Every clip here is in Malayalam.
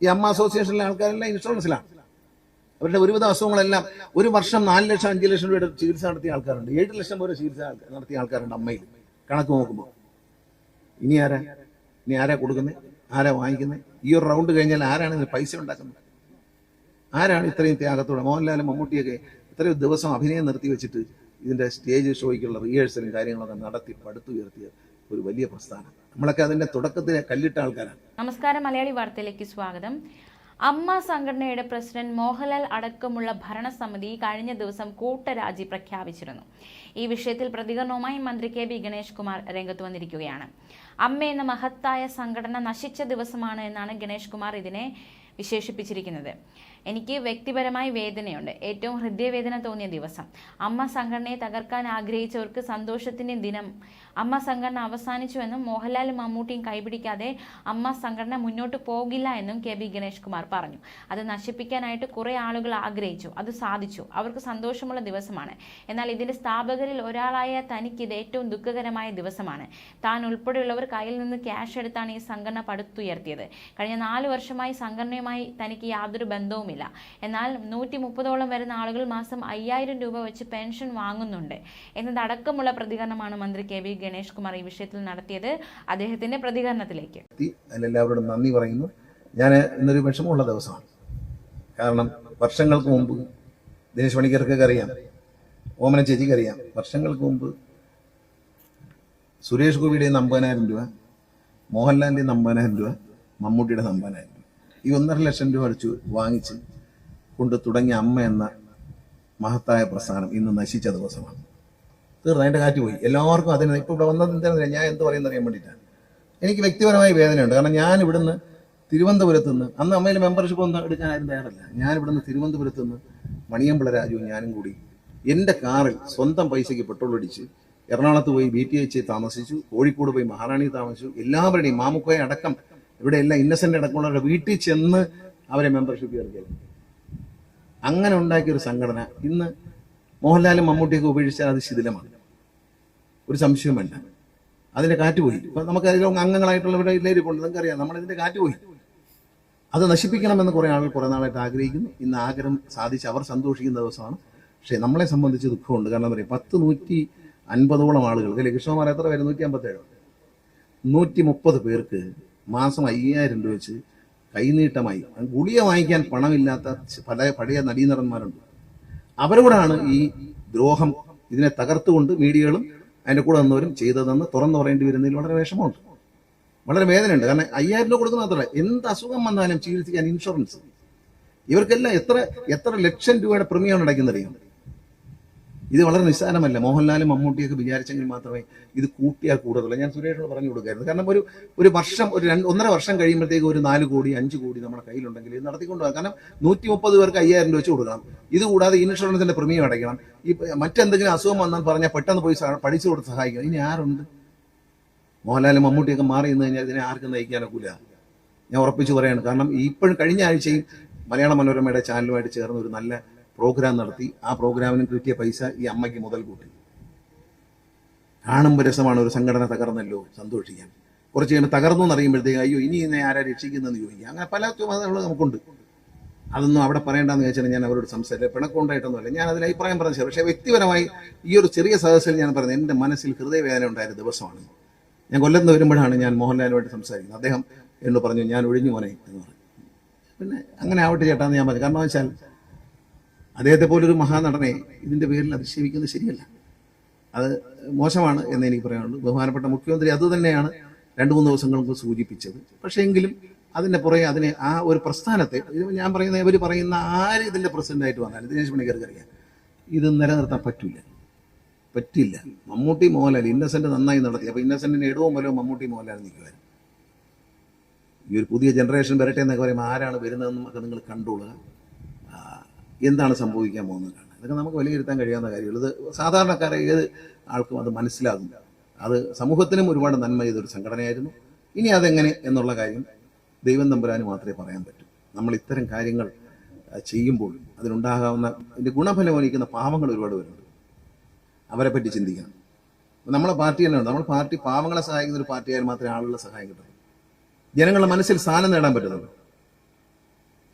ഈ അമ്മ അസോസിയേഷനിലെ ആൾക്കാരെല്ലാം ഇൻഷുറൻസിലാണ് അവരുടെ ഒരുവിധ അസുഖങ്ങളെല്ലാം ഒരു വർഷം നാല് ലക്ഷം അഞ്ച് ലക്ഷം രൂപയുടെ ചികിത്സ നടത്തിയ ആൾക്കാരുണ്ട്. ഏഴ് ലക്ഷം വരെ ചികിത്സ നടത്തിയ ആൾക്കാരുണ്ട് അമ്മയിൽ. കണക്ക് നോക്കുമ്പോൾ ഇനി ആരാ? ഇനി ആരാ കൊടുക്കുന്നത് ആരാ വാങ്ങിക്കുന്നത് ഈ ഒരു റൗണ്ട് കഴിഞ്ഞാൽ ആരാണ് ഇതിന് പൈസ ഉണ്ടാക്കുന്നത്? ആരാണ് ഇത്രയും ത്യാഗത്തോടെ? മോഹൻലാലും മമ്മൂട്ടിയൊക്കെ ഇത്രയും ദിവസം അഭിനയം നിർത്തി വെച്ചിട്ട് ഇതിന്റെ സ്റ്റേജ് ഷോയ്ക്കുള്ള റിഹേഴ്സലും കാര്യങ്ങളൊക്കെ നടത്തി പടുത്തുയർത്തിയ ഒരു വലിയ പ്രസ്ഥാനം. നമ്മളൊക്കെ അതിന്റെ തുടക്കത്തിൽ കല്ലിട്ട ആൾക്കാരാണ്. നമസ്കാരം മലയാളി വാർത്തയിലേക്ക് സ്വാഗതം. അമ്മ സംഘടനയുടെ പ്രസിഡന്റ് മോഹൻലാൽ അടക്കമുള്ള ഭരണസമിതി കഴിഞ്ഞ ദിവസം കൂട്ടരാജി പ്രഖ്യാപിച്ചിരുന്നു. ഈ വിഷയത്തിൽ പ്രതികരണവുമായി മന്ത്രി കെ ബി ഗണേഷ് കുമാർ രംഗത്ത് വന്നിരിക്കുകയാണ്. അമ്മ എന്ന മഹത്തായ സംഘടന നശിച്ച ദിവസമാണ് എന്നാണ് ഗണേഷ് കുമാർ ഇതിനെ വിശേഷിപ്പിച്ചിരിക്കുന്നത്. എനിക്ക് വ്യക്തിപരമായി വേദനയുണ്ട്. ഏറ്റവും ഹൃദയവേദന തോന്നിയ ദിവസം. അമ്മ സംഘടനയെ തകർക്കാൻ ആഗ്രഹിച്ചവർക്ക് സന്തോഷത്തിന്റെ ദിനം. അമ്മ സംഘടന അവസാനിച്ചുവെന്നും മോഹൻലാലും മമ്മൂട്ടിയും കൈപിടിക്കാതെ അമ്മ സംഘടന മുന്നോട്ട് പോകില്ല എന്നും കെ ബി ഗണേഷ് കുമാർ പറഞ്ഞു. അത് നശിപ്പിക്കാനായിട്ട് കുറേ ആളുകൾ ആഗ്രഹിച്ചു. അത് സാധിച്ചു. അവർക്ക് സന്തോഷമുള്ള ദിവസമാണ്. എന്നാൽ ഇതിന്റെ സ്ഥാപകരിൽ ഒരാളായ തനിക്ക് ഇത് ഏറ്റവും ദുഃഖകരമായ ദിവസമാണ്. താൻ ഉൾപ്പെടെയുള്ളവർ കയ്യിൽ നിന്ന് ക്യാഷ് എടുത്താണ് ഈ സംഘടന പടുത്തുയർത്തിയത്. കഴിഞ്ഞ നാല് വർഷമായി സംഘടനയുമായി തനിക്ക് യാതൊരു ബന്ധവുമില്ല. എന്നാൽ നൂറ്റി മുപ്പതോളം വരുന്ന ആളുകൾ മാസം അയ്യായിരം രൂപ വെച്ച് പെൻഷൻ വാങ്ങുന്നുണ്ട്. എന്നതടക്കമുള്ള പ്രതികരണമാണ് മന്ത്രി കെ വി ഗണേഷ് കുമാർ ഈ വിഷയത്തിൽ നടത്തിയത്. അദ്ദേഹത്തിന്റെ പ്രതികരണത്തിലേക്ക്. എത്തി അതിലെല്ലാവരോടും നന്ദി പറയുന്നു. ഞാൻ ഇന്നൊരു വിഷമമുള്ള ദിവസമാണ്. കാരണം വർഷങ്ങൾക്ക് മുമ്പ് ദിനേശ് പണിക്കർക്കൊക്കെ അറിയാം. ഓമന ചേച്ചിക്ക് അറിയാം. വർഷങ്ങൾക്ക് മുമ്പ് സുരേഷ് ഗോപിയുടെ അമ്പതിനായിരം രൂപ മോഹൻലാലിന്റെ അമ്പതിനായിരം രൂപ മമ്മൂട്ടിയുടെ അമ്പതിനായിരം രൂപ. ഈ ഒന്നര ലക്ഷം രൂപ അടിച്ചു വാങ്ങിച്ച് കൊണ്ട് തുടങ്ങിയ അമ്മ എന്ന മഹത്തായ പ്രസ്ഥാനം ഇന്ന് നശിച്ച ദിവസമാണ്. തീർന്നു അതിന്റെ കാറ്റ് പോയി. എല്ലാവർക്കും അതിന് ഇപ്പോൾ ഇവിടെ വന്നത് എന്താണെന്ന് ഞാൻ എന്ത് പറയുന്നത് അറിയാൻ വേണ്ടിയിട്ടാണ്. എനിക്ക് വ്യക്തിപരമായ വേദനയുണ്ട്. കാരണം ഞാൻ ഇവിടുന്ന് തിരുവനന്തപുരത്ത് നിന്ന് അന്ന് അമ്മയിൽ മെമ്പർഷിപ്പ് ഒന്നും എടുക്കാൻ ആരും തയ്യാറല്ല. ഞാൻ ഇവിടുന്ന് തിരുവനന്തപുരത്ത് നിന്ന് മണിയമ്പിള രാജുവും ഞാനും കൂടി എന്റെ കാറിൽ സ്വന്തം പൈസയ്ക്ക് പെട്രോൾ അടിച്ച് എറണാകുളത്ത് പോയി ബി ടി എച്ച് താമസിച്ചു കോഴിക്കോട് പോയി മഹാറാണി താമസിച്ചു. എല്ലാവരുടെയും മാമുക്കോയ അടക്കം ഇവിടെ എല്ലാം ഇന്നസെന്റ് അടക്കമുള്ളവരുടെ വീട്ടിൽ ചെന്ന് അവരെ മെമ്പർഷിപ്പ് ചേർക്കിയത് അങ്ങനെ ഉണ്ടാക്കിയ ഒരു സംഘടന ഇന്ന് മോഹൻലാലും മമ്മൂട്ടിയൊക്കെ ഉപേക്ഷിച്ചാൽ അത് ശിഥിലമാണ്. ഒരു സംശയം വേണ്ട. അതിന്റെ കാറ്റ് പോയി. ഇപ്പൊ നമുക്ക് അതിലും അംഗങ്ങളായിട്ടുള്ളവരുടെ ഇല്ലേരിപ്പുണ്ട് നിങ്ങൾക്കറിയാം നമ്മളിതിന്റെ കാറ്റ് പോയി. അത് നശിപ്പിക്കണമെന്ന് കുറെ ആളുകൾ കുറെ നാളായിട്ട് ആഗ്രഹിക്കുന്നു. ഇന്ന് ആഗ്രഹം സാധിച്ച് അവർ സന്തോഷിക്കുന്ന ദിവസമാണ്. പക്ഷേ നമ്മളെ സംബന്ധിച്ച് ദുഃഖമുണ്ട്. കാരണം പറയും പത്ത് നൂറ്റി അൻപതോളം ആളുകൾ. അല്ലെ കൃഷ്ണകുമാർ എത്ര പേര്? നൂറ്റി അമ്പത്തേഴോ നൂറ്റി മുപ്പത് പേർക്ക് മാസം അയ്യായിരം രൂപ വെച്ച് കൈനീട്ടമായി. ഗുളിയ വാങ്ങിക്കാൻ പണമില്ലാത്ത പല പഴയ നടീനടന്മാരുണ്ട് അവരോടാണ് ഈ ദ്രോഹം ഇതിനെ തകർത്തുകൊണ്ട് മീഡിയകളും അതിന്റെ കൂടെ നിന്നവരും ചെയ്തതെന്ന് തുറന്നു പറയേണ്ടി വരുന്നതിൽ വളരെ വിഷമമുണ്ട്. വളരെ വേദനയുണ്ട്. കാരണം അയ്യായിരം രൂപ കൊടുക്കുന്ന മാത്രമല്ല എന്ത് അസുഖം വന്നാലും ചികിത്സിക്കാൻ ഇൻഷുറൻസ്. ഇവർക്കെല്ലാം എത്ര എത്ര ലക്ഷം രൂപയുടെ പ്രീമിയമാണ് അടയ്ക്കുന്നറിയാം ഇത് വളരെ നിസ്സാരമല്ല. മോഹൻലാലും മമ്മൂട്ടിയൊക്കെ വിചാരിച്ചെങ്കിൽ മാത്രമേ ഇത് കൂട്ടിയാൽ കൂടുതലുള്ളൂ ഞാൻ സുരേഷിനോട് പറഞ്ഞു കൊടുക്കായിരുന്നു. കാരണം ഒരു ഒരു വർഷം ഒരു രണ്ട് ഒന്നര വർഷം കഴിയുമ്പോഴത്തേക്ക് ഒരു നാല് കോടി അഞ്ച് കോടി നമ്മുടെ കയ്യിലുണ്ടെങ്കിൽ ഇത് നടത്തിക്കൊണ്ട് പോകാം കാരണം നൂറ്റി മുപ്പത് പേർക്ക് അയ്യായിരം രൂപ വെച്ച് കൊടുക്കണം. ഇത് കൂടാതെ ഇൻഷുറൻസിന്റെ പ്രീമിയം അടയ്ക്കണം. ഈ മറ്റെന്തെങ്കിലും അസുഖം വന്നാൽ പറഞ്ഞാൽ പെട്ടെന്ന് പോയി പഠിച്ചു കൊടുത്ത് സഹായിക്കണം. ഇനി ആരുണ്ട്? മോഹൻലാലും മമ്മൂട്ടിയൊക്കെ മാറി നിന്ന് കഴിഞ്ഞാൽ ഇതിനെ ആർക്കും നയിക്കാനൊക്കില്ല ഞാൻ ഉറപ്പിച്ചു പറയാണ്. കാരണം ഇപ്പോഴും കഴിഞ്ഞ ആഴ്ചയും മലയാള മനോരമയുടെ ചാനലുമായിട്ട് ചേർന്ന് ഒരു നല്ല പ്രോഗ്രാം നടത്തി ആ പ്രോഗ്രാമിന് കിട്ടിയ പൈസ ഈ അമ്മയ്ക്ക് മുതൽ കൂട്ടി. കാണുമ്പോൾ രസമാണ് ഒരു സംഘടന തകർന്നല്ലോ സന്തോഷിക്കാൻ. കുറച്ച് കഴിയുമ്പോൾ തകർന്നു എന്നറിയുമ്പോഴത്തേക്ക് അയ്യോ ഇനി ഇന്നെ ആരാ രക്ഷിക്കുന്നതെന്ന് ചോദിക്കുക അങ്ങനെ പല ചുമതലകളും നമുക്കുണ്ട്. അതൊന്നും അവിടെ പറയേണ്ടെന്ന് വെച്ചാൽ ഞാൻ അവരോട് സംസാരിച്ചില്ല പിണക്കമുണ്ടായിട്ടൊന്നുമല്ല ഞാൻ അതിൽ അഭിപ്രായം പറഞ്ഞു പക്ഷേ വ്യക്തിപരമായി ഈ ഒരു ചെറിയ സദസ്സിൽ ഞാൻ പറഞ്ഞത് എന്റെ മനസ്സിൽ ഹൃദയവേദന ഉണ്ടായ ദിവസമാണ്. ഞാൻ കൊല്ലത്ത് വരുമ്പോഴാണ് ഞാൻ മോഹൻലാലുമായിട്ട് സംസാരിക്കുന്നത്. അദ്ദേഹം എന്നോട് പറഞ്ഞു ഞാൻ ഒഴിഞ്ഞു പോനെ എന്ന് പറഞ്ഞു. പിന്നെ അങ്ങനെ ആവട്ടെ ചേട്ടാന്ന് ഞാൻ പറഞ്ഞു. കാരണം വെച്ചാൽ അദ്ദേഹത്തെ പോലൊരു മഹാനടനെ ഇതിന്റെ പേരിൽ അധിക്ഷേപിക്കുന്നത് ശരിയല്ല. അത് മോശമാണ് എന്ന് എനിക്ക് പറയാനുള്ളൂ. ബഹുമാനപ്പെട്ട മുഖ്യമന്ത്രി അതുതന്നെയാണ് രണ്ടു മൂന്ന് ദിവസങ്ങൾക്ക് സൂചിപ്പിച്ചത്. പക്ഷേ എങ്കിലും അതിന്റെ പുറകെ അതിനെ ആ ഒരു പ്രസ്ഥാനത്തെ ഞാൻ പറയുന്ന ഇവർ പറയുന്ന ആര് ഇതിന്റെ പ്രസിഡന്റായിട്ട് വന്നാലും ദിനേശ് പണിക്കർക്ക് അറിയാം. ഇത് നിലനിർത്താൻ പറ്റില്ല പറ്റില്ല. മമ്മൂട്ടി മോഹൻലാൽ ഇന്നസെന്റ് നന്നായി നടത്തി. അപ്പൊ ഇന്നസെന്റിന് ഇടവും വലവും മമ്മൂട്ടി മോഹൻലാൽ നിൽക്കുമായിരുന്നു. ഈ ഒരു പുതിയ ജനറേഷൻ വരട്ടെ എന്നൊക്കെ പറയുമ്പോൾ ആരാണ് വരുന്നതെന്നും ഒക്കെ നിങ്ങൾ കണ്ടോളുക. ആ, എന്താണ് സംഭവിക്കാൻ പോകുന്നത് കാണാം ഇതൊക്കെ നമുക്ക് വിലയിരുത്താൻ കഴിയാവുന്ന കാര്യമുള്ളൂ ഇത് സാധാരണക്കാരെ ഏത് ആൾക്കും അത് മനസ്സിലാകും അത് സമൂഹത്തിനും ഒരുപാട് നന്മ ചെയ്തൊരു സംഘടനയായിരുന്നു. ഇനി അതെങ്ങനെ എന്നുള്ള കാര്യം ദൈവം തമ്പുരാന് മാത്രമേ പറയാൻ പറ്റൂ. നമ്മൾ ഇത്തരം കാര്യങ്ങൾ ചെയ്യുമ്പോൾ അതിനുണ്ടാകാവുന്ന അതിന്റെ ഗുണഫലം വഹിക്കുന്ന പാവങ്ങൾ ഒരുപാട് പേരുണ്ട്. അവരെ പറ്റി ചിന്തിക്കണം. നമ്മളെ പാർട്ടി തന്നെ ഉണ്ട്. നമ്മൾ പാർട്ടി പാവങ്ങളെ സഹായിക്കുന്ന ഒരു പാർട്ടിയായാൽ മാത്രമേ ആളുകളെ സഹായം കിട്ടുള്ളൂ ജനങ്ങളുടെ മനസ്സിൽ സ്ഥാനം നേടാൻ പറ്റുന്നുള്ളൂ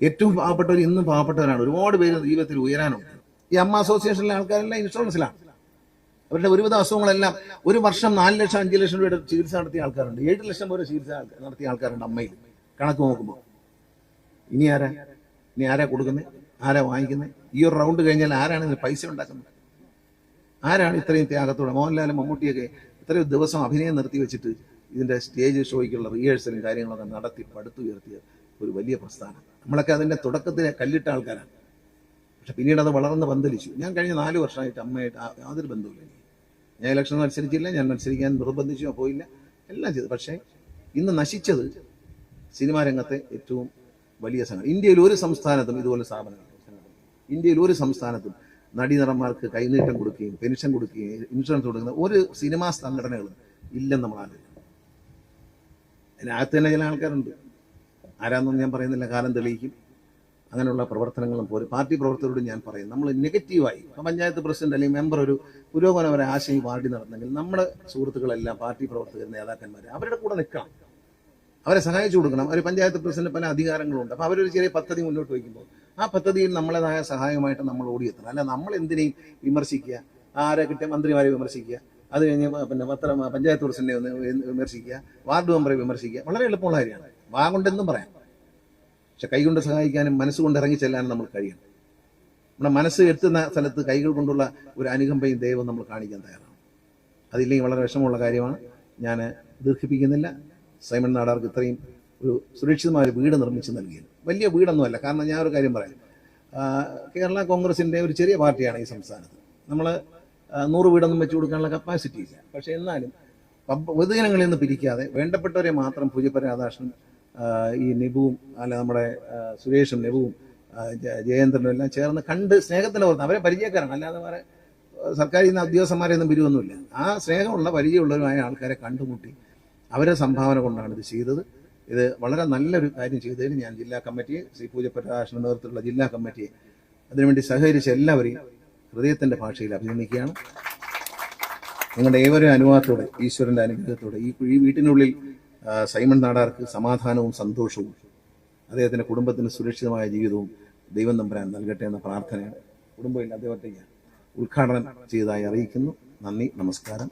ഏറ്റവും പാവപ്പെട്ടവർ ഇന്നും പാവപ്പെട്ടവരാണ്. ഒരുപാട് പേര് ജീവിതത്തിൽ ഉയരാനുണ്ട്. ഈ അമ്മ അസോസിയേഷനിലെ ആൾക്കാരെല്ലാം ഇൻഷുറൻസിലാണ് അവരുടെ ഒരുവിധ അസുഖങ്ങളെല്ലാം ഒരു വർഷം നാല് ലക്ഷം അഞ്ച് ലക്ഷം രൂപയുടെ ചികിത്സ നടത്തിയ ആൾക്കാരുണ്ട്. ഏഴ് ലക്ഷം വരെ ചികിത്സ നടത്തിയ ആൾക്കാരുണ്ട് അമ്മയിൽ. കണക്ക് നോക്കുമ്പോൾ ഇനി ആരാ? ഇനി ആരാ കൊടുക്കുന്നത് ആരാ വാങ്ങിക്കുന്നത് ഈ ഒരു റൗണ്ട് കഴിഞ്ഞാൽ ആരാണ് ഇതിന് പൈസ ഉണ്ടാക്കുന്നത്? ആരാണ് ഇത്രയും ത്യാഗത്തോടെ? മോഹൻലാലും മമ്മൂട്ടിയൊക്കെ ഇത്രയും ദിവസം അഭിനയം നിർത്തി വെച്ചിട്ട് ഇതിന്റെ സ്റ്റേജ് ഷോയ്ക്കുള്ള റിഹേഴ്സലും കാര്യങ്ങളൊക്കെ നടത്തി പടുത്തുയർത്തിയ ഒരു വലിയ പ്രസ്ഥാനം. നമ്മളൊക്കെ അതിന്റെ തുടക്കത്തിൽ കല്ലിട്ട ആൾക്കാരാണ്. പക്ഷെ പിന്നീട് അത് വളർന്ന് പന്തലിച്ചു. ഞാൻ കഴിഞ്ഞ നാല് വർഷമായിട്ട് അമ്മയായിട്ട് യാതൊരു ബന്ധവുമില്ല എനിക്ക്. ഞാൻ ഇലക്ഷൻ മത്സരിച്ചില്ല ഞാൻ മത്സരിക്കാൻ നിർബന്ധിച്ചോ പോയില്ല എല്ലാം ചെയ്തു. പക്ഷേ ഇന്ന് നശിച്ചത് സിനിമാ രംഗത്തെ ഏറ്റവും വലിയ സംഘടന ഇന്ത്യയിൽ ഒരു സംസ്ഥാനത്തും ഇതുപോലെ സ്ഥാപനങ്ങൾ ഇന്ത്യയിൽ ഒരു സംസ്ഥാനത്തും നടീനടന്മാർക്ക് കൈനീട്ടം കൊടുക്കുകയും പെൻഷൻ കൊടുക്കുകയും ഇൻഷുറൻസ് കൊടുക്കുന്ന ഒരു സിനിമാ സംഘടനകളും ഇല്ലെന്ന് നമ്മൾ ആലോചിക്കും അതിനകത്ത് തന്നെ ചില ആൾക്കാരുണ്ട്. ആരാന്നൊന്നും ഞാൻ പറയുന്നില്ല. കാലം തെളിയിക്കും. അങ്ങനെയുള്ള പ്രവർത്തനങ്ങളും പോലും പാർട്ടി പ്രവർത്തകരോട് ഞാൻ പറയും. നമ്മൾ നെഗറ്റീവായി പഞ്ചായത്ത് പ്രസിഡന്റ് അല്ലെങ്കിൽ മെമ്പർ ഒരു പുരോഗമനപര ആശയം പാർട്ടി നടന്നെങ്കിൽ നമ്മുടെ സുഹൃത്തുക്കളെല്ലാം പാർട്ടി പ്രവർത്തകർ നേതാക്കന്മാർ അവരുടെ കൂടെ നിൽക്കണം. അവരെ സഹായിച്ചു കൊടുക്കണം. അവർ പഞ്ചായത്ത് പ്രസിഡന്റ് പല അധികാരങ്ങളുണ്ട്. അപ്പോൾ അവരൊരു ചെറിയ പദ്ധതി മുന്നോട്ട് വയ്ക്കുമ്പോൾ ആ പദ്ധതിയിൽ നമ്മളേതായ സഹായമായിട്ട് നമ്മൾ ഓടിയെത്തണം. അല്ല നമ്മൾ എന്തിനേയും വിമർശിക്കുക. ആരെ കിട്ടിയ മന്ത്രിമാരെ വിമർശിക്കുക. അത് കഴിഞ്ഞ് പിന്നെ പത്ര പഞ്ചായത്ത് പ്രസിഡന്റിനെ ഒന്ന് വിമർശിക്കുക. വാർഡ് മെമ്പറെ വിമർശിക്കുക. വളരെ എളുപ്പമുള്ള കാര്യമാണ്. വാ കൊണ്ടെന്നും പറയാം. പക്ഷെ കൈകൊണ്ട് സഹായിക്കാനും മനസ്സുകൊണ്ട് ഇറങ്ങി ചെല്ലാനും നമ്മൾ കഴിയണം. നമ്മുടെ മനസ്സ് എത്തുന്ന സ്ഥലത്ത് കൈകൾ കൊണ്ടുള്ള ഒരു അനുകമ്പയും ദൈവം നമ്മൾ കാണിക്കാൻ തയ്യാറാണ്. അതില്ലെങ്കിൽ വളരെ വിഷമമുള്ള കാര്യമാണ്. ഞാൻ ദീർഘിപ്പിക്കുന്നില്ല. സൈമൺ നാടാർക്ക് ഇത്രയും ഒരു സുരക്ഷിതമായ ഒരു വീട് നിർമ്മിച്ച് നൽകിയത്. വലിയ വീടൊന്നുമല്ല. കാരണം ഞാൻ ഒരു കാര്യം പറയാം. കേരള കോൺഗ്രസിന്റെ ഒരു ചെറിയ പാർട്ടിയാണ് ഈ സംസ്ഥാനത്ത്. നമ്മൾ നൂറ് വീടൊന്നും വെച്ച് കൊടുക്കാനുള്ള കപ്പാസിറ്റി ഇല്ല. പക്ഷേ എന്നാലും പൊതുജനങ്ങളിൽ നിന്ന് പിരിക്കാതെ വേണ്ടപ്പെട്ടവരെ മാത്രം പൂജപ്പര രാധാകൃഷ്ണൻ ഈ നിബുവും അല്ല നമ്മുടെ സുരേഷും നിബുവും ജയേന്ദ്രനും എല്ലാം ചേർന്ന് കണ്ട് സ്നേഹത്തിന്റെ പുറത്ത് അവരെ പരിചയക്കാരാണ്. അല്ലാതെ വേറെ സർക്കാരിൽ നിന്ന് ഉദ്യോഗസ്ഥന്മാരെ ഒന്നും പിരിവൊന്നുമില്ല. ആ സ്നേഹമുള്ള പരിചയമുള്ളവരുമായ ആൾക്കാരെ കണ്ടുമുട്ടി അവരെ സംഭാവന കൊണ്ടാണ് ഇത് ചെയ്തത്. ഇത് വളരെ നല്ലൊരു കാര്യം ചെയ്തതിന് ഞാൻ ജില്ലാ കമ്മിറ്റിയെ ശ്രീ പൂജപ്രകാശിന്റെ നേതൃത്വത്തിലുള്ള ജില്ലാ കമ്മിറ്റിയെ അതിനുവേണ്ടി സഹകരിച്ച എല്ലാവരെയും ഹൃദയത്തിന്റെ ഭാഷയിൽ അഭിനന്ദിക്കുകയാണ്. നിങ്ങളുടെ ഏവരും അനുവാദത്തോടെ ഈശ്വരന്റെ അനുഗ്രഹത്തോടെ ഈ വീട്ടിനുള്ളിൽ സൈമൺ നാടാർക്ക് സമാധാനവും സന്തോഷവും അദ്ദേഹത്തിന്റെ കുടുംബത്തിന് സുരക്ഷിതമായ ജീവിതവും ദൈവം തമ്പുരാൻ നൽകട്ടെ എന്ന പ്രാർത്ഥനയാണ്. കുടുംബമില്ല അദ്ദേഹത്തെ ഉദ്ഘാടനം ചെയ്തതായി അറിയിക്കുന്നു. നന്ദി നമസ്കാരം.